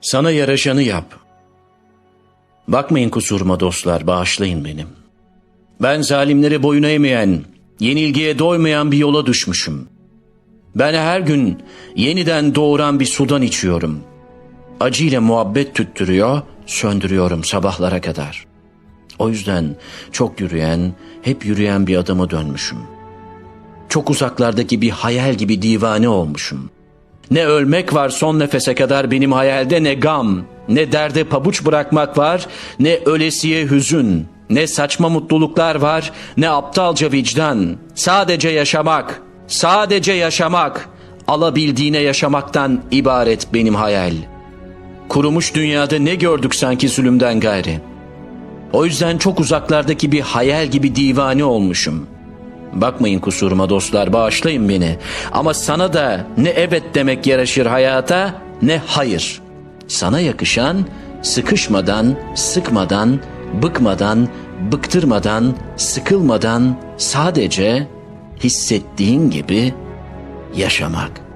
Sana yaraşanı yap. Bakmayın kusuruma dostlar, bağışlayın benim. Ben zalimlere boyun eğmeyen, yenilgiye doymayan bir yola düşmüşüm. Ben her gün yeniden doğuran bir sudan içiyorum. Acıyla muhabbet tüttürüyor, söndürüyorum sabahlara kadar. O yüzden çok yürüyen, hep yürüyen bir adama dönmüşüm. Çok uzaklardaki bir hayal gibi divane olmuşum. Ne ölmek var son nefese kadar benim hayalde ne gam, ne derde pabuç bırakmak var, ne ölesiye hüzün, ne saçma mutluluklar var, ne aptalca vicdan. Sadece yaşamak, sadece yaşamak, alabildiğine yaşamaktan ibaret benim hayal. Kurumuş dünyada ne gördük sanki zulümden gayri. O yüzden çok uzaklardaki bir hayal gibi divane olmuşum.'' Bakmayın kusuruma dostlar bağışlayın beni. Ama sana da ne evet demek yaraşır hayata ne hayır. Sana yakışan sıkışmadan, sıkmadan, bıkmadan, bıktırmadan, sıkılmadan sadece hissettiğin gibi yaşamak.''